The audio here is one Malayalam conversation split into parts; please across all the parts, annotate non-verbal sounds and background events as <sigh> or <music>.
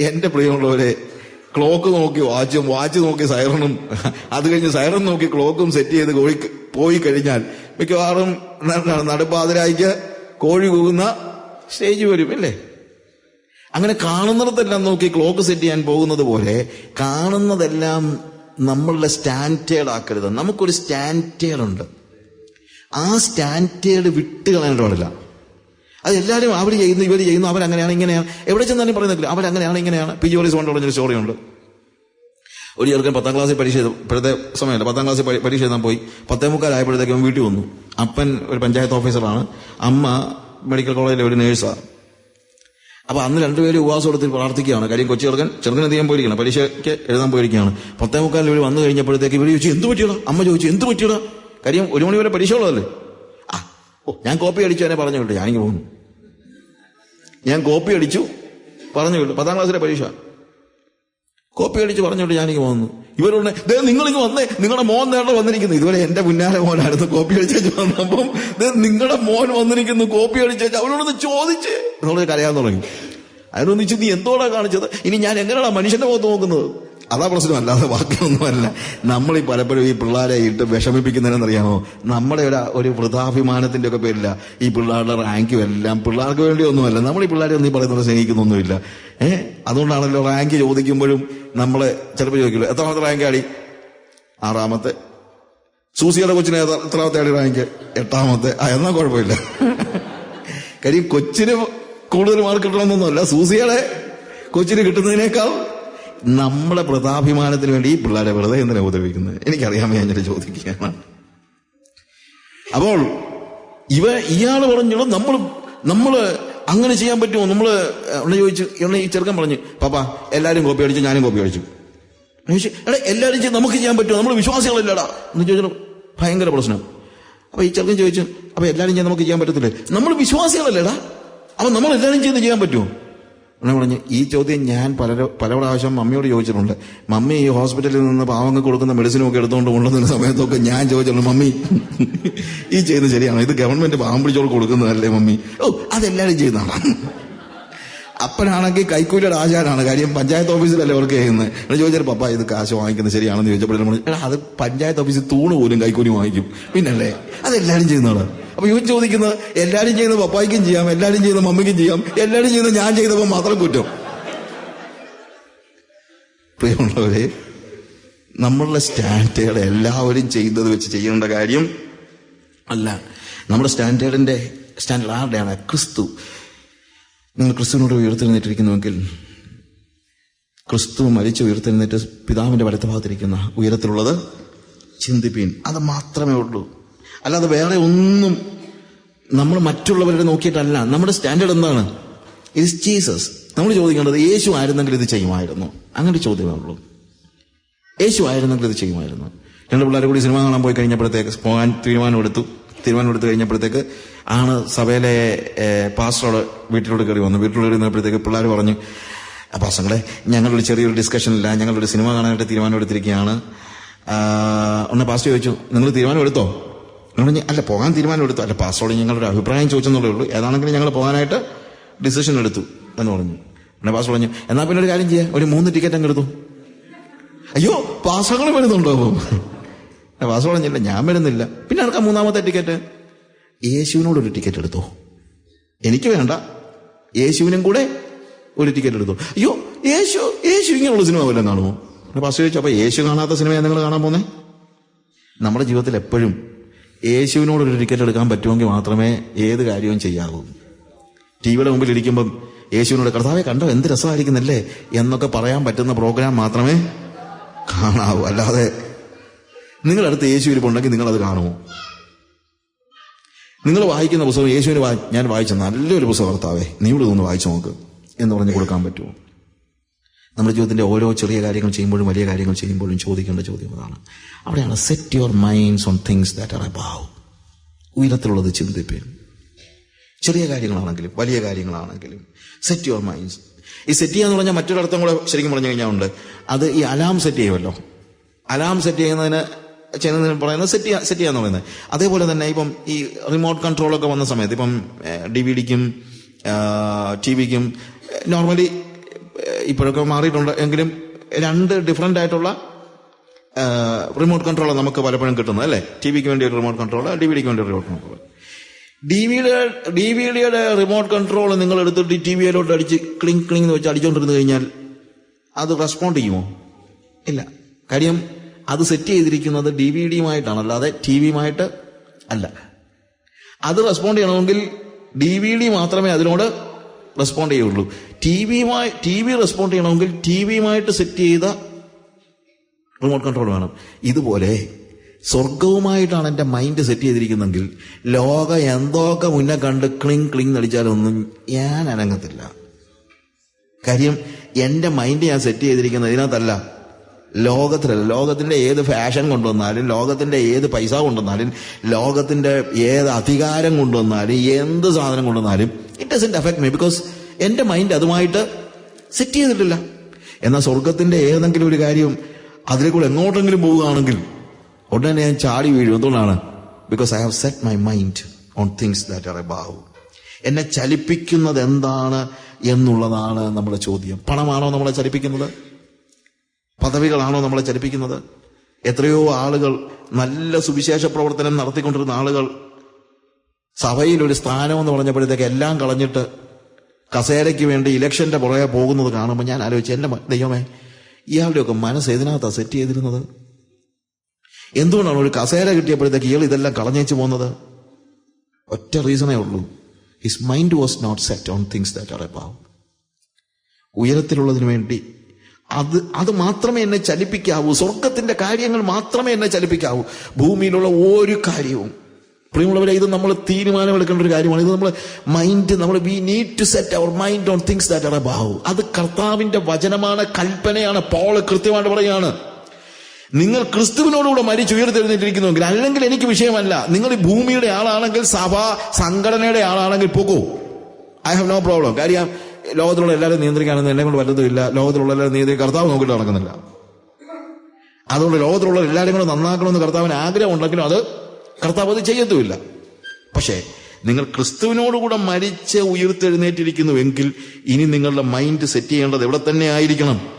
എന്റെ പ്രിയമുള്ളവരെ ക്ലോക്ക് നോക്കി വാച്ചും വാച്ച് നോക്കി സൈറണും അത് കഴിഞ്ഞ് സൈറൺ നോക്കി ക്ലോക്കും സെറ്റ് ചെയ്ത് കോഴി പോയി കഴിഞ്ഞാൽ മിക്കവാറും നടുപ്പാതിരായിക്ക് കോഴി കൂകുന്ന സ്റ്റേജ് വരും അല്ലേ? അങ്ങനെ കാണുന്നിടത്തെല്ലാം നോക്കി ക്ലോക്ക് സെറ്റ് ചെയ്യാൻ പോകുന്നത് പോലെ കാണുന്നതെല്ലാം നമ്മളുടെ സ്റ്റാൻഡേർഡ് ആക്കരുത്. നമുക്കൊരു സ്റ്റാൻഡേർഡ് ഉണ്ട്. ആ സ്റ്റാൻഡേർഡ് വിട്ട് പാടില്ല. അത് എല്ലാവരും അവർ ചെയ്യുന്നു ഇവർ ചെയ്യുന്നു അവരങ്ങനെയാണ് ഇങ്ങനെയാണ്. എവിടെ ചെന്നാലും പറയുന്നില്ല അവരങ്ങനെയാണ് ഇങ്ങനെയാണ്. പി ജോലി സോണ്ട് പറഞ്ഞൊരു സ്റ്റോറിയുണ്ട് ഒരു ചെറുക്കൻ പത്താം ക്ലാസ്സിൽ പരീക്ഷ ഇപ്പോഴത്തെ സമയമല്ല പത്താം ക്ലാസ്സിൽ പരീക്ഷ എഴുതാൻ പോയി. പത്തേ മുക്കാലായപ്പോഴത്തേക്കും വീട്ടിൽ വന്നു. അപ്പൻ ഒരു പഞ്ചായത്ത് ഓഫീസറാണ് അമ്മ മെഡിക്കൽ കോളേജിലെ ഒരു നേഴ്സാണ് അപ്പൊ അന്ന് രണ്ടുപേരും ഉപവാസം എടുത്ത് പ്രാർത്ഥിക്കുകയാണ്. കാര്യം കൊച്ചു ചെറുക്കൻ ചെറുക്കൻ ചെയ്യാൻ പോയിരിക്കണം പരീക്ഷയ്ക്ക് എഴുതാൻ പോയിരിക്കുകയാണ്. പത്തേ മുക്കാലിൽ ഇവർ വന്നു കഴിഞ്ഞപ്പോഴത്തേക്ക് ഇവർ ചോദിച്ചു എന്ത് പറ്റിയടാ? അമ്മ ചോദിച്ചു എന്ത് പറ്റിയടാ? കാര്യം ഒരു മണിവരെ പരീക്ഷ ഉള്ളതല്ലേ? ഓ ഞാൻ കോപ്പി അടിച്ചു എന്നെ പറഞ്ഞു വിട്ടു ഞാനിങ്ങ് പോകുന്നു. ഞാൻ കോപ്പി അടിച്ചു പറഞ്ഞു വിട്ടു പത്താം ക്ലാസ്സിലെ പരീക്ഷ. കോപ്പി അടിച്ച് പറഞ്ഞോട്ട് ഞാനിങ്ങ് പോകുന്നു. ഇവരോട് ദേ നിങ്ങളിങ്ങ് വന്നേ നിങ്ങളുടെ മോൻ നേടെ വന്നിരിക്കുന്നു. ഇതുവരെ എന്റെ മുന്നാലെ മോനായിരുന്നു കോപ്പി അടിച്ചു വന്നപ്പം. ദേ നിങ്ങളുടെ മോൻ വന്നിരിക്കുന്നു കോപ്പി അടിച്ചു അവരോടൊന്ന് ചോദിച്ച്. എന്നുള്ളത് കരയാൻ തുടങ്ങി. അതിനൊന്നിച്ച് നീ എന്തോടാ കാണിച്ചത്? ഇനി ഞാൻ എങ്ങനെയാണ് മനുഷ്യന്റെ മുഖത്ത് നോക്കുന്നത്? അതാ പ്രശ്നം അല്ലാതെ ബാക്കിയൊന്നുമല്ല. നമ്മൾ ഈ പലപ്പോഴും ഈ പിള്ളേരെ ഇട്ട് വിഷമിപ്പിക്കുന്നതിനെന്നറിയാമോ നമ്മുടെ ഒരു ഒരു വൃതാഭിമാനത്തിന്റെ ഒക്കെ പേരില്ല ഈ പിള്ളേരുടെ റാങ്കും എല്ലാം പിള്ളേർക്ക് വേണ്ടി ഒന്നുമല്ല നമ്മൾ ഈ പിള്ളേരെ ഒന്നും പറയുന്നത് സ്നേഹിക്കുന്നൊന്നുമില്ല. ഏഹ് അതുകൊണ്ടാണല്ലോ റാങ്ക് ചോദിക്കുമ്പോഴും നമ്മൾ ചിലപ്പോൾ ചോദിക്കില്ല എത്രാമത്തെ റാങ്ക് ആടി? ആറാമത്തെ. സൂസിയുടെ കൊച്ചിന് എത്ര- എത്രാമത്തെ ആടി റാങ്ക് എട്ടാമത്തെ. ആ എന്നാ കുഴപ്പമില്ല. കാര്യം കൊച്ചിന് കൂടുതൽ മാർക്ക് കിട്ടണമെന്നൊന്നുമല്ല. സൂസിയുടെ കൊച്ചിന് കിട്ടുന്നതിനേക്കാൾ നമ്മളെ പ്രതാഭിമാനത്തിന് വേണ്ടി ഈ പിള്ളേരെ വെറുതെ എന്തിനാ ഉപദ്രവിക്കുന്നത്? എനിക്കറിയാൻ ഞാൻ ചോദിക്കുകയാണ്. അപ്പോൾ ഇവ ഇയാൾ പറഞ്ഞോളൂ നമ്മൾ നമ്മൾ അങ്ങനെ ചെയ്യാൻ പറ്റുമോ? നമ്മൾ ഉള്ള ചോദിച്ചു ഉള്ള ഈ ചെറുക്കൻ പറഞ്ഞു പാപ്പാ എല്ലാവരും കോപ്പി അടിച്ചു ഞാനും കോപ്പി അടിച്ചു. എടാ എല്ലാരും ചെയ്ത് നമുക്ക് ചെയ്യാൻ പറ്റുമോ? നമ്മൾ വിശ്വാസികളല്ലടാ. എന്ന് ചോദിച്ചാൽ ഭയങ്കര പ്രശ്നം. അപ്പൊ ഈ ചെറുക്കൻ ചോദിച്ചു അപ്പൊ എല്ലാവരും ചെയ്യാൻ നമുക്ക് ചെയ്യാൻ പറ്റത്തില്ലേ? നമ്മൾ വിശ്വാസികളല്ലേടാ. അപ്പൊ നമ്മൾ എല്ലാവരും ചെയ്ത് ചെയ്യാൻ പറ്റുമോ? ഉടനെ പറഞ്ഞു ഈ ചോദ്യം ഞാൻ പല പല പ്രാവശ്യം മമ്മിയോട് ചോദിച്ചിട്ടുണ്ട്. മമ്മി ഈ ഹോസ്പിറ്റലിൽ നിന്ന് പാവങ്ങൾക്ക് കൊടുക്കുന്ന മെഡിസിനും ഒക്കെ എടുത്തുകൊണ്ട് കൊണ്ടുവന്ന സമയത്തൊക്കെ ഞാൻ ചോദിച്ചിട്ടുണ്ട് മമ്മി <laughs> ഈ ചെയ്യുന്നത് ശരിയാണോ? ഇത് ഗവൺമെന്റ് പാവം പിടിച്ചോട് കൊടുക്കുന്നതല്ലേ മമ്മി? ഓ അതെല്ലാവരും ചെയ്യുന്നതാണ്. അപ്പനാണെങ്കിൽ കൈക്കൂലിയുടെ ആചാരമാണ്. കാര്യം പഞ്ചായത്ത് ഓഫീസിലല്ലേ വർക്ക് ചെയ്യുന്നത്. എന്ന് ചോദിച്ചാൽ പപ്പ ഇത് കാശ് വാങ്ങിക്കുന്നത് ശരിയാണെന്ന് ചോദിച്ചപ്പോഴും എടാ അത് പഞ്ചായത്ത് ഓഫീസിൽ തൂണ് പോലും കൈക്കൂലി വാങ്ങിക്കും. പിന്നല്ലേ? അതെല്ലാവരും ചെയ്യുന്നതാണ്. അപ്പൊ ഇവൻ ചോദിക്കുന്നത് എല്ലാവരും ചെയ്യുന്നത് പപ്പായ്ക്കും ചെയ്യാം എല്ലാവരും ചെയ്യുന്നത് മമ്മിക്കും ചെയ്യാം എല്ലാവരും ചെയ്യുന്ന ഞാൻ ചെയ്തപ്പോൾ മാത്രം കുറ്റം. പ്രിയമുള്ളവരെ നമ്മളുടെ സ്റ്റാൻഡേർഡ് എല്ലാവരും ചെയ്യുന്നത് വെച്ച് ചെയ്യേണ്ട കാര്യം അല്ല. നമ്മുടെ സ്റ്റാൻഡേർഡിന്റെ സ്റ്റാൻഡേർഡ് ആരുടെയാണ്? ക്രിസ്തു. നിങ്ങൾ ക്രിസ്തുവിനോട് ഉയർത്തെഴുന്നേറ്റിരിക്കുന്നുവെങ്കിൽ ക്രിസ്തു മരിച്ചു ഉയർത്തെഴുന്നേറ്റ് പിതാവിന്റെ വലത്ത് ഭാഗത്തിരിക്കുന്ന ഉയരത്തിലുള്ളത് ചിന്തിപ്പീൻ. അത് മാത്രമേ ഉള്ളൂ. അല്ലാതെ വേറെ ഒന്നും നമ്മൾ മറ്റുള്ളവരുടെ നോക്കിയിട്ടല്ല. നമ്മുടെ സ്റ്റാൻഡേർഡ് എന്താണ്? ഇസ് ജീസസ് നമ്മൾ ചോദിക്കേണ്ടത് യേശു ആയിരുന്നെങ്കിൽ ഇത് ചെയ്യുമായിരുന്നു. അങ്ങനെ ചോദ്യമേ ഉള്ളൂ. യേശു ആയിരുന്നെങ്കിൽ ഇത് ചെയ്യുമായിരുന്നു. രണ്ട് പിള്ളേർ കൂടി സിനിമ കാണാൻ പോയി കഴിഞ്ഞപ്പോഴത്തേക്ക് പോകാൻ തീരുമാനമെടുത്തു. തീരുമാനമെടുത്ത് കഴിഞ്ഞപ്പോഴത്തേക്ക് ആണ് സഭയിലെ പാസ്റ്ററോട് വീട്ടിലോട്ട് കയറി വന്നു വീട്ടിലോട്ട് കയറി വന്നപ്പോഴത്തേക്ക് പിള്ളേർ പറഞ്ഞു പാസ്റ്റങ്ങളെ ഞങ്ങളൊരു ചെറിയൊരു ഡിസ്കഷനില്ല ഞങ്ങളൊരു സിനിമ കാണാനായിട്ട് തീരുമാനമെടുത്തിരിക്കുകയാണ്. ഒന്ന് പാസ്റ്റർ ചോദിച്ചു നിങ്ങൾ തീരുമാനം എടുത്തോ ഞാൻ പറഞ്ഞു അല്ല പോകാൻ തീരുമാനം എടുത്തു അല്ല പാസ്റ്ററോട് ഞങ്ങളൊരു അഭിപ്രായം ചോദിച്ചെന്നുള്ളേ ഉള്ളൂ. ഏതാണെങ്കിലും ഞങ്ങൾ പോകാനായിട്ട് ഡിസിഷൻ എടുത്തു എന്ന് പറഞ്ഞു. പിന്നെ പാസ്റ്റർ പറഞ്ഞു എന്നാൽ പിന്നെ ഒരു കാര്യം ചെയ്യാം. ഒരു മൂന്ന് ടിക്കറ്റ് അങ്ങ് എടുത്തു. അയ്യോ പാസങ്ങൾ വരുന്നുണ്ടോ അപ്പം? പറഞ്ഞില്ല ഞാൻ വരുന്നില്ല. പിന്നെ ആർക്കാ മൂന്നാമത്തെ ടിക്കറ്റ് യേശുവിനോട് ഒരു ടിക്കറ്റ് എടുത്തു. എനിക്ക് വേണ്ട. യേശുവിനും കൂടെ ഒരു ടിക്കറ്റ് എടുത്തു. അയ്യോ യേശു യേശു ഇങ്ങനെയുള്ള സിനിമ വല്ലതും കാണുമോ? പാസ് ചോദിച്ചു അപ്പൊ യേശു കാണാത്ത സിനിമയാണ് നിങ്ങൾ കാണാൻ പോന്നെ? നമ്മുടെ ജീവിതത്തിൽ എപ്പോഴും യേശുവിനോട് ഒരു ടിക്കറ്റ് എടുക്കാൻ പറ്റുമെങ്കിൽ മാത്രമേ ഏത് കാര്യവും ചെയ്യാവൂ. ടി വിയുടെ മുമ്പിൽ ഇരിക്കുമ്പം യേശുവിനോട് കർത്താവെ കണ്ടോ? എന്ത് രസമായിരിക്കുന്നല്ലേ? എന്നൊക്കെ പറയാൻ പറ്റുന്ന പ്രോഗ്രാം മാത്രമേ കാണാവൂ. അല്ലാതെ നിങ്ങളടുത്ത് യേശു ഇരിപ്പുണ്ടെങ്കിൽ നിങ്ങളത് കാണുമോ? നിങ്ങൾ വായിക്കുന്ന പുസ്തകം യേശുവിന് ഞാൻ വായിച്ച നല്ലൊരു പുസ്തകം കർത്താവേ നീ ഇവിടെ ഒന്ന് വായിച്ചു നോക്ക് എന്ന് പറഞ്ഞ് കൊടുക്കാൻ പറ്റുമോ? നമ്മുടെ ജീവിതത്തിന്റെ ഓരോ ചെറിയ കാര്യങ്ങൾ ചെയ്യുമ്പോഴും വലിയ കാര്യങ്ങൾ ചെയ്യുമ്പോഴും ചോദിക്കേണ്ട ചോദ്യം അതാണ്. അവിടെയാണ് set your minds on things that are above ഉയരത്തിലുള്ളത് ചിന്തിപ്പേൻ. ചെറിയ കാര്യങ്ങളാണെങ്കിലും വലിയ കാര്യങ്ങളാണെങ്കിലും സെറ്റ് യുവർ മൈൻഡ്സ് ഈ സെറ്റ് ചെയ്യാന്ന് പറഞ്ഞാൽ മറ്റൊരർത്ഥം കൂടെ ശരിക്കും പറഞ്ഞു കഴിഞ്ഞാൽ ഉണ്ട്. അത് ഈ അലാം സെറ്റ് ചെയ്യുമല്ലോ. അലാം സെറ്റ് ചെയ്യുന്നതിന് ചെയ്യുന്നതിന് പറയുന്നത് സെറ്റ് ചെയ്യാ സെറ്റ് ചെയ്യാന്ന് പറയുന്നത്. അതേപോലെ തന്നെ ഇപ്പം ഈ റിമോട്ട് കൺട്രോളൊക്കെ വന്ന സമയത്ത് ഇപ്പം ഡി വി ഡിക്കും ടി വിക്കും നോർമലി ഇപ്പോഴൊക്കെ മാറിയിട്ടുണ്ട്. എങ്കിലും രണ്ട് ഡിഫറെന്റ് ആയിട്ടുള്ള റിമോട്ട് കൺട്രോളർ നമുക്ക് പലപ്പോഴും കിട്ടുന്നത് അല്ലേ? ടി വിക്ക് വേണ്ടി ഒരു റിമോട്ട് കൺട്രോൾ ഡി വി ഡിക്ക് വേണ്ടി ഒരു റിമോട്ട് കൺട്രോൾ ഡി വിയുടെ ഡി വി ഡിയുടെ റിമോട്ട് കൺട്രോൾ നിങ്ങൾ എടുത്തിട്ട് ടി വിയിലോട്ട് അടിച്ച് ക്ലിങ് ക്ലിങ് എന്ന് വെച്ച് അടിച്ചുകൊണ്ടിരുന്നു കഴിഞ്ഞാൽ അത് റെസ്പോണ്ട് ചെയ്യുമോ? ഇല്ല. കാര്യം അത് സെറ്റ് ചെയ്തിരിക്കുന്നത് ഡി വി ഡിയുമായിട്ടാണ് അല്ലാതെ ടി വിയുമായിട്ട് അല്ല. അത് റെസ്പോണ്ട് ചെയ്യണമെങ്കിൽ ഡി വി ഡി മാത്രമേ അതിനോട് റെസ്പോണ്ട് ചെയ്യുള്ളൂ. ടി വിയുമായി ടി വി റെസ്പോണ്ട് ചെയ്യണമെങ്കിൽ ടി വിയുമായിട്ട് സെറ്റ് ചെയ്ത റിമോട്ട് കൺട്രോൾ വേണം. ഇതുപോലെ സ്വർഗവുമായിട്ടാണ് എന്റെ മൈൻഡ് സെറ്റ് ചെയ്തിരിക്കുന്നെങ്കിൽ ലോകം എന്തൊക്കെ മുന്നേ കണ്ട് ക്ലിങ് ക്ലിങ് നടിച്ചാലൊന്നും ഞാൻ അനങ്ങത്തില്ല. കാര്യം എന്റെ മൈൻഡ് ഞാൻ സെറ്റ് ചെയ്തിരിക്കുന്നത് ഇതിനകത്തല്ല. ലോകത്തിലല്ല. ലോകത്തിന്റെ ഏത് ഫാഷൻ കൊണ്ടുവന്നാലും ലോകത്തിന്റെ ഏത് പൈസ കൊണ്ടുവന്നാലും ലോകത്തിന്റെ ഏത് അധികാരം കൊണ്ടുവന്നാലും എന്ത് സാധനം കൊണ്ടുവന്നാലും it doesn't affect me because എന്റെ മൈൻഡ് അതുമായിട്ട് സെറ്റ് ചെയ്തിട്ടില്ല. എന്നാൽ സ്വർഗത്തിന്റെ ഏതെങ്കിലും ഒരു കാര്യം അതിലേക്കൂടെ എങ്ങോട്ടെങ്കിലും പോവുകയാണെങ്കിൽ ഉടനെ ഞാൻ ചാടി വീഴും. എന്തുകൊണ്ടാണ്? Because I have set my mind on things that are above എന്നെ ചലിപ്പിക്കുന്നത് എന്താണ് എന്നുള്ളതാണ് നമ്മുടെ ചോദ്യം. പണമാണോ നമ്മളെ ചലിപ്പിക്കുന്നത്? പദവികളാണോ നമ്മളെ ചലിപ്പിക്കുന്നത്? എത്രയോ ആളുകൾ നല്ല സുവിശേഷ പ്രവർത്തനം നടത്തിക്കൊണ്ടിരുന്ന ആളുകൾ സഭയിൽ ഒരു സ്ഥാനം എന്ന് പറഞ്ഞപ്പോഴത്തേക്ക് എല്ലാം കളഞ്ഞിട്ട് കസേരയ്ക്ക് വേണ്ടി ഇലക്ഷന്റെ പുറകെ പോകുന്നത് കാണുമ്പോൾ ഞാൻ ആലോചിച്ചു എന്റെ മ- ദൈവമേ ഇയാളുടെയൊക്കെ മനസ്സ് ഇതിനകത്താണ് സെറ്റ് ചെയ്തിരുന്നത്? എന്തുകൊണ്ടാണ് ഒരു കസേര കിട്ടിയപ്പോഴത്തേക്ക് ഇയാൾ ഇതെല്ലാം കളഞ്ഞേച്ച് പോകുന്നത്? ഒറ്റ റീസണേ ഉള്ളൂ. His mind was not set on things that are above ഉയരത്തിലുള്ളതിനു വേണ്ടി അത് അത് മാത്രമേ എന്നെ ചലിപ്പിക്കാവൂ. സ്വർഗത്തിന്റെ കാര്യങ്ങൾ മാത്രമേ എന്നെ ചലിപ്പിക്കാവൂ. ഭൂമിയിലുള്ള ഒരു കാര്യവും പ്രിയമുള്ളവരെ ഇത് നമ്മൾ തീരുമാനമെടുക്കേണ്ട ഒരു കാര്യമാണ്. ഇത് നമ്മൾ മൈൻഡ് നമ്മൾ we need to set our mind on things that are above അത് കർത്താവിന്റെ വചനമാണ് കൽപ്പനയാണ്. പോൾ കൃത്യമായിട്ട് പറയുകയാണ് നിങ്ങൾ ക്രിസ്തുവിനോടുകൂടെ മരിച്ചു ഉയർത്തെഴുന്നിട്ടിരിക്കുന്നുവെങ്കിൽ അല്ലെങ്കിൽ എനിക്ക് വിഷയമല്ല. നിങ്ങൾ ഈ ഭൂമിയുടെ ആളാണെങ്കിൽ സഭ സംഘടനയുടെ ആളാണെങ്കിൽ പോകൂ. ഐ ഹാവ് നോ പ്രോബ്ലം കാര്യം ലോകത്തിലുള്ള എല്ലാവരും നിയന്ത്രിക്കാനൊന്നും എന്നെ കൊണ്ട് വല്ലതുമില്ല ലോകത്തിലുള്ള എല്ലാവരും നിയന്ത്രിക്കുക കർത്താവ് നോക്കിയിട്ട് നടക്കുന്നില്ല. അതുകൊണ്ട് ലോകത്തിലുള്ള എല്ലാവരും കൂടെ നന്നാക്കണമെന്ന് കർത്താവിന് ആഗ്രഹം ഉണ്ടെങ്കിലും അത് കർത്താവ് അത് ചെയ്യത്തുമില്ല പക്ഷേ നിങ്ങൾ ക്രിസ്തുവിനോടുകൂടെ മരിച്ച് ഉയർത്തെഴുന്നേറ്റിരിക്കുന്നുവെങ്കിൽ ഇനി നിങ്ങളുടെ മൈൻഡ് സെറ്റ് ചെയ്യേണ്ടത് എവിടെ തന്നെ ആയിരിക്കണം?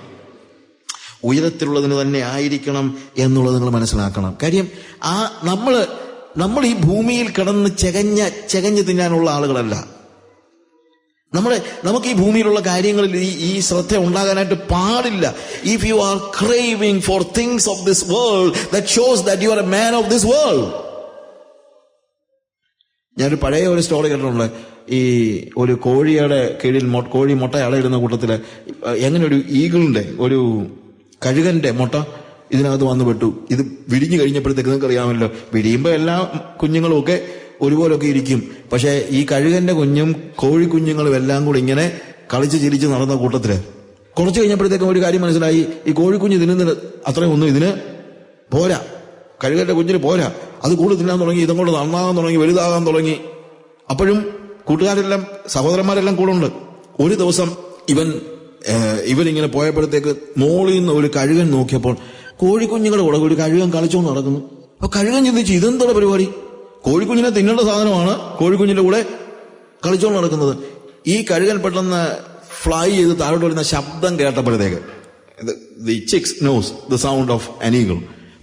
ഉയരത്തിലുള്ളതിന് തന്നെ ആയിരിക്കണം എന്നുള്ളത് നിങ്ങൾ മനസ്സിലാക്കണം. കാര്യം ആ നമ്മൾ നമ്മൾ ഈ ഭൂമിയിൽ കിടന്ന് ചെകഞ്ഞ ചെകഞ്ഞ് തിന്നാനുള്ള ആളുകളല്ല. നമ്മുടെ നമുക്ക് ഈ ഭൂമിയിലുള്ള കാര്യങ്ങളിൽ ഈ ഈ ശ്രദ്ധ ഉണ്ടാകാനായിട്ട് പാടില്ല. If you are craving for things of this world shows that you are a man of this world ഞാനൊരു പഴയ ഒരു സ്റ്റോറി കേട്ടിട്ടുണ്ട് ഈ ഒരു കോഴിയുടെ കീഴിൽ കോഴി മുട്ട അളയിടുന്ന കൂട്ടത്തിൽ എങ്ങനെ ഒരു ഈഗിളിന്റെ ഒരു കഴുകന്റെ മുട്ട ഇതിനകത്ത് വന്ന് പെട്ടു. ഇത് വിരിഞ്ഞു കഴിഞ്ഞപ്പോഴത്തേക്ക് നിങ്ങൾക്ക് അറിയാമല്ലോ വിരിയുമ്പോൾ എല്ലാ കുഞ്ഞുങ്ങളും ഒക്കെ ഒരുപോലൊക്കെ ഇരിക്കും. പക്ഷേ ഈ കഴുകന്റെ കുഞ്ഞും കോഴി കുഞ്ഞുങ്ങളും എല്ലാം കൂടി ഇങ്ങനെ കളിച്ച് ചിരിച്ച് നടന്ന കൂട്ടത്തിൽ കുറച്ച് കഴിഞ്ഞപ്പോഴത്തേക്കും ഒരു കാര്യം മനസ്സിലായി. ഈ കോഴിക്കുഞ്ഞ് തിന്നുന്നത് അത്രയും ഒന്നും ഇതിന് പോരാ. കഴുകന്റെ കുഞ്ഞിന് പോരാ. അത് കൂടുതൽ തിന്നാൻ തുടങ്ങി ഇതും കൊണ്ട് നന്നാകാൻ തുടങ്ങി വലുതാകാൻ തുടങ്ങി. അപ്പോഴും കൂട്ടുകാരെല്ലാം സഹോദരന്മാരെല്ലാം കൂടെ ഉണ്ട് ഒരു ദിവസം ഇവൻ ഇവനിങ്ങനെ പോയപ്പോഴത്തേക്ക് മോളിൽ നിന്ന് ഒരു കഴുകൻ നോക്കിയപ്പോൾ കോഴിക്കുഞ്ഞുങ്ങളുടെ കൂടെ ഒരു കഴുകൻ കളിച്ചുകൊണ്ട് നടക്കുന്നു. അപ്പൊ കഴുകൻ ചിന്തിച്ചു ഇതെന്താണ് പരിപാടി? കോഴിക്കുഞ്ഞിനെ തിന്നേണ്ട സാധനമാണ് കോഴിക്കുഞ്ഞിന്റെ കൂടെ കളിച്ചുകൊണ്ട് നടക്കുന്നത്. ഈ കഴുകൻ പെട്ടെന്ന് ഫ്ലൈ ചെയ്ത് താഴോട്ട് വരുന്ന ശബ്ദം കേട്ടപ്പോഴത്തേക്ക് the chicks knows the sound of an eagle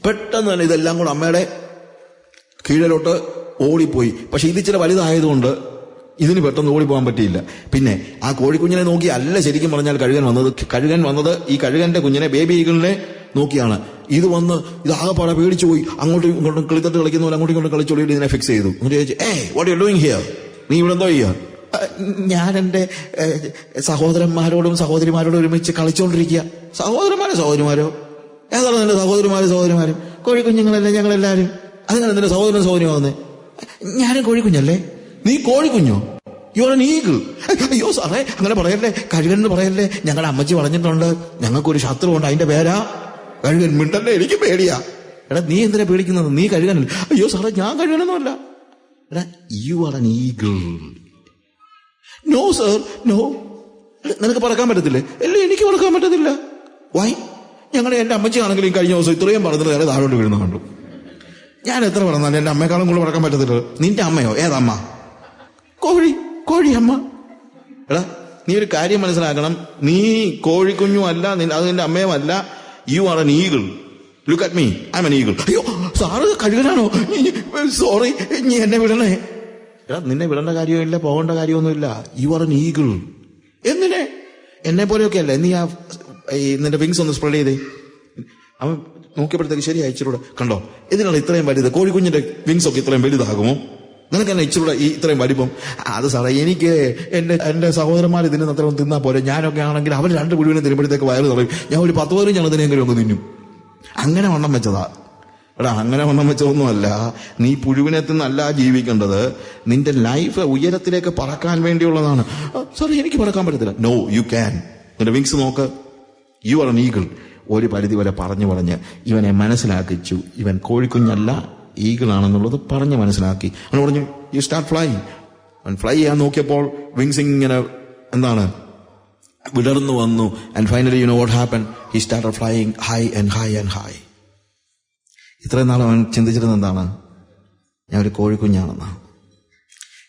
പെട്ടെന്ന് തന്നെ ഇതെല്ലാം കൂടെ അമ്മയുടെ കീഴിലോട്ട് ഓടിപ്പോയി. പക്ഷെ ഇത് ഇച്ചിരി വലുതായതുകൊണ്ട് ഇതിന് പെട്ടെന്ന് ഓടിപ്പോകാൻ പറ്റിയില്ല. പിന്നെ ആ കോഴിക്കുഞ്ഞിനെ നോക്കി അല്ല ശരിക്കും പറഞ്ഞാൽ കഴുകൻ വന്നത്. കഴുകൻ വന്നത് ഈ കഴുകന്റെ കുഞ്ഞിനെ ബേബി ഈഗിളിനെ നോക്കിയാണ്. ഇത് വന്ന് ഇത് ആകെപ്പാടെ പേടിച്ചു പോയി. അങ്ങോട്ടും ഇങ്ങോട്ടും കളിത്തട്ട് കളിക്കുന്നവർ അങ്ങോട്ടും ഇങ്ങോട്ടും കളിച്ചോളിയിട്ട് ഇതിനെ ഫിക്സ് ചെയ്തു. എന്നിട്ട് ചോദിച്ചു ഏ വാട്ട് യു ഡൂയിങ് ഹിയർ നീ ഇവിടെ എന്തോ ചെയ്യുക? ഞാൻ എന്റെ സഹോദരന്മാരോടും സഹോദരിമാരോടും ഒരുമിച്ച് കളിച്ചോണ്ടിരിക്കുക. സഹോദരന്മാരോ സഹോദരിമാരോ? ഏതാണ് നിന്റെ സഹോദരിമാരും സഹോദരിമാരും? കോഴിക്കുഞ്ഞുങ്ങളല്ലേ ഞങ്ങളെല്ലാരും? അതിനാണ് നിന്റെ സഹോദരൻ സഹോദരിമാവുന്നത് ഞാനും കോഴിക്കുഞ്ഞല്ലേ? നീ കോഴിക്കുഞ്ഞോ? യുവർ ഈഗിൾ അയ്യോ സാറേ അങ്ങനെ പറയല്ലേ? കഴുകൻ എന്ന് പറയല്ലേ? ഞങ്ങളുടെ അമ്മച്ചി പറഞ്ഞിട്ടുണ്ട് ഞങ്ങൾക്കൊരു ശത്രുവുണ്ട് അതിന്റെ പേരാ കഴുകൻ. മിണ്ടല്ലേ എനിക്ക് പേടിയാ. എടാ നീ എന്തിനാ പേടിക്കുന്നത്? നീ കഴുകനല്ല. അയ്യോ സാറേ ഞാൻ കഴുകനൊന്നുമല്ല. എടാ you are eagle no sir no നിനക്ക് പറക്കാൻ പറ്റത്തില്ലേ? അല്ലേ എനിക്ക് പറക്കാൻ പറ്റത്തില്ല. വൈ ഞങ്ങളുടെ എന്റെ അമ്മച്ചിയാണെങ്കിലും കഴിഞ്ഞ ദിവസം ഇത്രയും പറഞ്ഞത് നേരെ താഴോട്ട് വീഴുന്ന കണ്ടു. ഞാൻ എത്ര പറഞ്ഞാലും എന്റെ അമ്മയെക്കാളും കൂടെ പറക്കാൻ പറ്റത്തില്ല നിന്റെ അമ്മയോ? ഏതമ്മ? കോഴി കോഴി അമ്മ എടാ നീ ഒരു കാര്യം മനസ്സിലാക്കണം. നീ കോഴിക്കുഞ്ഞും അല്ല അത് നിന്റെ അമ്മയും അല്ല you are an eagle look at me I an eagle അയ്യോ സാറ് കഴുകനാണോ? സോറി നീ എന്നെ വിടണേ. എടാ നിന്നെ വിടേണ്ട കാര്യമില്ല പോകേണ്ട കാര്യമൊന്നുമില്ല. യു ആർ എൻ ഈഗിൾ എന്തിനെ? എന്നെ പോലെയൊക്കെ അല്ലേ നീ ആ ഈ നിന്റെ വിങ്സ് ഒന്ന് സ്പ്രെഡ് ചെയ്തേ. അവൻ നോക്കിയപ്പോഴത്തേക്ക് ശരി അയച്ചിലൂടെ കണ്ടോ? ഇതിനാണ് ഇത്രയും വലുത്. കോഴിക്കുഞ്ഞിന്റെ വിങ്സ് ഒക്കെ ഇത്രയും വലുതാകുമോ? നിനക്ക് തന്നെ ഇച്ചിരൂടെ ഈ ഇത്രയും വലിപ്പം? അത് സാറേ എനിക്ക് എന്റെ എന്റെ സഹോദരന്മാർ ഇതിന് അത്രയും തിന്നാ പോലെ ഞാനൊക്കെ ആണെങ്കിൽ അവർ രണ്ട് പുഴുവിനെ തിരുമ്പോഴത്തേക്ക് വയറ് നിറയും. ഞാൻ ഒരു പത്ത് പതിനഞ്ച് ഇതിനെങ്കിലും ഒന്ന് തിന്നും. അങ്ങനെ വണ്ണം വെച്ചതാ. എടാ അങ്ങനെ വണ്ണം വെച്ചതൊന്നുമല്ല. നീ പുഴുവിനെ തിന്നല്ല ജീവിക്കേണ്ടത്. നിന്റെ ലൈഫ് ഉയരത്തിലേക്ക് പറക്കാൻ വേണ്ടിയുള്ളതാണ്. സോറി എനിക്ക് പറക്കാൻ പറ്റത്തില്ല. നോ യു ക്യാൻ നിന്റെ വിങ്സ് നോക്ക്. യു ആർ ഈഗിൾ ഒരു പരിധി വരെ പറഞ്ഞു പറഞ്ഞ് ഇവനെ മനസ്സിലാക്കിച്ചു. ഇവൻ കോഴിക്കുഞ്ഞല്ല ഈഗിൾ ആണെന്നുള്ളത് പറഞ്ഞ് മനസ്സിലാക്കി. അവൻ പറഞ്ഞു യു സ്റ്റാർട്ട് ഫ്ലൈ അവൻ ഫ്ലൈ ചെയ്യാൻ നോക്കിയപ്പോൾ വിങ്സ് ഇങ്ങനെ എന്താണ് വിടർന്നു വന്നു. And finally you know what happen he start flying high and high and high ഇത്രയും നാൾ അവൻ ചിന്തിച്ചിരുന്നത് എന്താണ്? ഞാൻ ഒരു കോഴിക്കുഞ്ഞാണെന്ന്.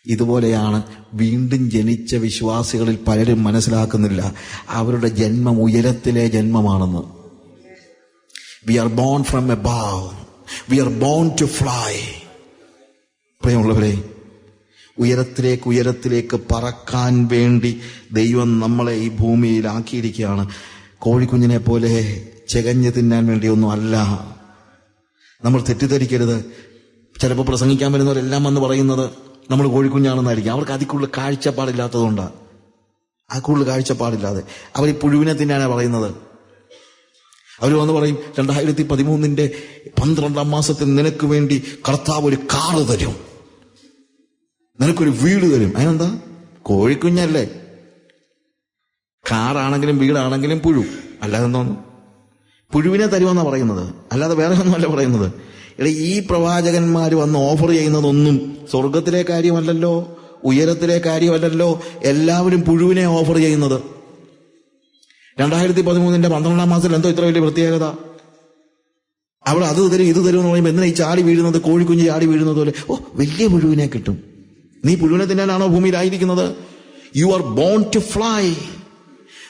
ഇതുപോലെയാണ് വീണ്ടും ജനിച്ച വിശ്വാസികളിൽ പലരും മനസ്സിലാക്കുന്നില്ല. അവരുടെ ജന്മം ഉയരത്തിലെ ജന്മമാണെന്ന്. We are born from above we are born to fly പ്രിയമുള്ളവരെ ഉയരത്തിലേക്ക് ഉയരത്തിലേക്ക് പറക്കാൻ വേണ്ടി ദൈവം നമ്മളെ ഈ ഭൂമിയിലാക്കിയിരിക്കുകയാണ്. കോഴിക്കുഞ്ഞിനെ പോലെ ചെകഞ്ഞ് തിന്നാൻ വേണ്ടിയൊന്നും അല്ല. നമ്മൾ തെറ്റിദ്ധരിക്കരുത്. ചിലപ്പോൾ പ്രസംഗിക്കാൻ വരുന്നവരെല്ലാം വന്ന് പറയുന്നത് നമ്മൾ കോഴിക്കുഞ്ഞാണെന്നായിരിക്കും. അവർക്ക് അതിൽ കൂടുതൽ കാഴ്ചപ്പാടില്ലാത്തതുകൊണ്ടാണ് ആ കൂടുതൽ കാഴ്ചപ്പാടില്ലാതെ. അവർ ഈ പുഴുവിനെ തന്നെയാണ് പറയുന്നത്. അവർ വന്ന് പറയും രണ്ടായിരത്തി പതിമൂന്നിന്റെ പന്ത്രണ്ടാം മാസത്തിൽ നിനക്ക് വേണ്ടി കർത്താവ് ഒരു കാറ് തരും. നിനക്കൊരു വീട് തരും. അതിനെന്താ? കോഴിക്കുഞ്ഞല്ലേ. കാറാണെങ്കിലും വീടാണെങ്കിലും പുഴു. അല്ലാതെ എന്തോന്നു? പുഴുവിനെ തരുമെന്നാണ് പറയുന്നത്. അല്ലാതെ വേറെ ഒന്നുമല്ല പറയുന്നത്. എടാ ഈ പ്രവാചകന്മാർ വന്ന് ഓഫർ ചെയ്യുന്നതൊന്നും സ്വർഗത്തിലെ കാര്യമല്ലല്ലോ ഉയരത്തിലെ കാര്യമല്ലല്ലോ എല്ലാവരും പുഴുവിനെ ഓഫർ ചെയ്യുന്നത്. രണ്ടായിരത്തി പതിമൂന്നിന്റെ പന്ത്രണ്ടാം മാസത്തിൽ എന്തോ ഇത്ര വലിയ പ്രത്യേകത? അവിടെ അത് തരും ഇത് തരും എന്ന് പറയുമ്പോൾ എന്തിനാ ഈ ചാടി വീഴുന്നത് കോഴിക്കുഞ്ഞ് ചാടി വീഴുന്നത് പോലെ? ഓ വലിയ പുഴുവിനെ കിട്ടും. നീ പുഴുവിനെ തിന്നാനാണോ ഭൂമിയിലായിരിക്കുന്നത്? You are born to fly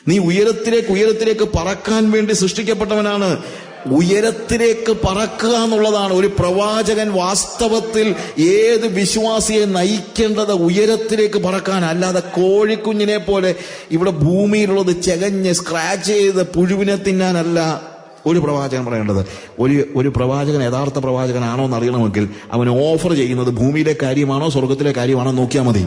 നീ ഉയരത്തിലേക്ക് ഉയരത്തിലേക്ക് പറക്കാൻ വേണ്ടി സൃഷ്ടിക്കപ്പെട്ടവനാണ്. ഉയരത്തിലേക്ക് പറക്കുക എന്നുള്ളതാണ്. ഒരു പ്രവാചകൻ വാസ്തവത്തിൽ ഏത് വിശ്വാസിയെ നയിക്കേണ്ടത് ഉയരത്തിലേക്ക് പറക്കാൻ? അല്ലാതെ കോഴിക്കുഞ്ഞിനെ പോലെ ഇവിടെ ഭൂമിയിലുള്ളത് ചെകഞ്ഞ് സ്ക്രാച്ച് ചെയ്ത് പുഴുവിനെ തിന്നാനല്ല ഒരു പ്രവാചകൻ പറയേണ്ടത്. ഒരു ഒരു പ്രവാചകൻ യഥാർത്ഥ പ്രവാചകനാണോ എന്ന് അറിയണമെങ്കിൽ അവൻ ഓഫർ ചെയ്യുന്നത് ഭൂമിയിലെ കാര്യമാണോ സ്വർഗത്തിലെ കാര്യമാണോ നോക്കിയാൽ മതി.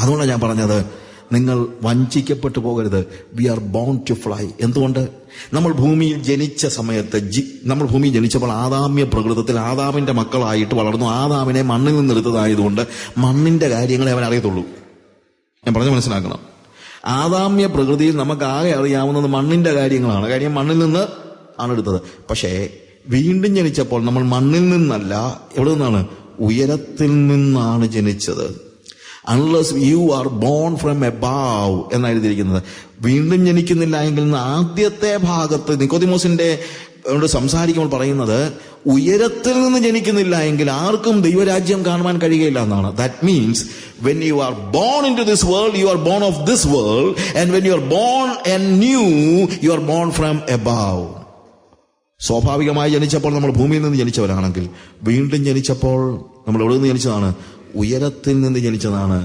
അതുകൊണ്ടാണ് ഞാൻ പറഞ്ഞത്. നിങ്ങൾ വഞ്ചിക്കപ്പെട്ടു പോകരുത്. We are bound to fly എന്തുകൊണ്ട്? നമ്മൾ ഭൂമിയിൽ ജനിച്ച സമയത്ത് ജി നമ്മൾ ഭൂമിയിൽ ജനിച്ചപ്പോൾ ആദാമ്യ പ്രകൃതത്തിൽ ആദാമിന്റെ മക്കളായിട്ട് വളർന്നു. ആദാമിനെ മണ്ണിൽ നിന്ന് എടുത്തതായതുകൊണ്ട് മണ്ണിന്റെ കാര്യങ്ങളെ അവൻ അറിയത്തുള്ളൂ. ഞാൻ പറഞ്ഞു മനസ്സിലാക്കണം. ആദാമ്യ പ്രകൃതിയിൽ നമുക്ക് ആകെ അറിയാവുന്നത് മണ്ണിന്റെ കാര്യങ്ങളാണ്. കാര്യം മണ്ണിൽ നിന്ന് ആണ് എടുത്തത്. പക്ഷേ വീണ്ടും ജനിച്ചപ്പോൾ നമ്മൾ മണ്ണിൽ നിന്നല്ല എവിടെ നിന്നാണ്? ഉയരത്തിൽ നിന്നാണ് ജനിച്ചത്. Unless you are born from above എന്നാണ് എഴുതിയിരിക്കുന്നത്. വീണ്ടും ജനിക്കുന്നില്ല എങ്കിൽ ആദ്യത്തെ ഭാഗത്ത് നിക്കോതിമോസിന്റെ സംസാരിക്കുമ്പോൾ പറയുന്നത് ഉയരത്തിൽ നിന്ന് ജനിക്കുന്നില്ല എങ്കിൽ ആർക്കും ദൈവരാജ്യം കാണുവാൻ കഴിയുകയില്ല എന്നാണ്. That means when you are born into this world you are born of this world and when you are born and new you are born from above സ്വാഭാവികമായി ജനിച്ചപ്പോൾ നമ്മൾ ഭൂമിയിൽ നിന്ന് ജനിച്ചവരാണെങ്കിൽ വീണ്ടും ജനിച്ചപ്പോൾ നമ്മൾ എവിടെ നിന്ന് ജനിച്ചതാണ്? ഉയരത്തിൽ നിന്ന് ജനിച്ചതാണ്